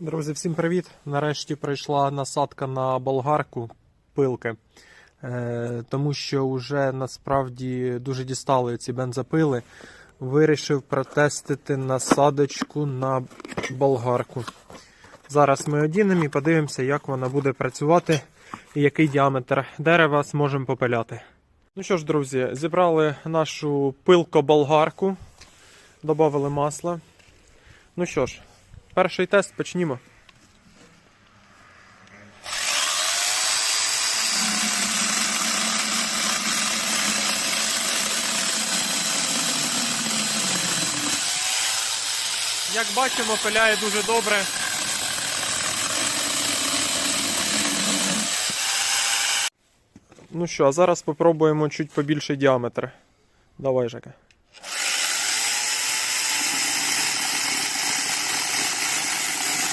Друзі, всім привіт! Нарешті прийшла насадка на болгарку пилки, е, тому що вже насправді дуже дістали ці бензопили. Вирішив протестити насадочку на болгарку. Зараз ми одінемо і подивимося, як вона буде працювати і який діаметр дерева зможемо попиляти. Ну що ж, друзі, зібрали нашу пилко-болгарку, додали масло. Ну що ж, перший тест почнімо. Як бачимо, пиляє дуже добре. Ну що, а зараз спробуємо чуть побільший діаметр. Давай, Жека.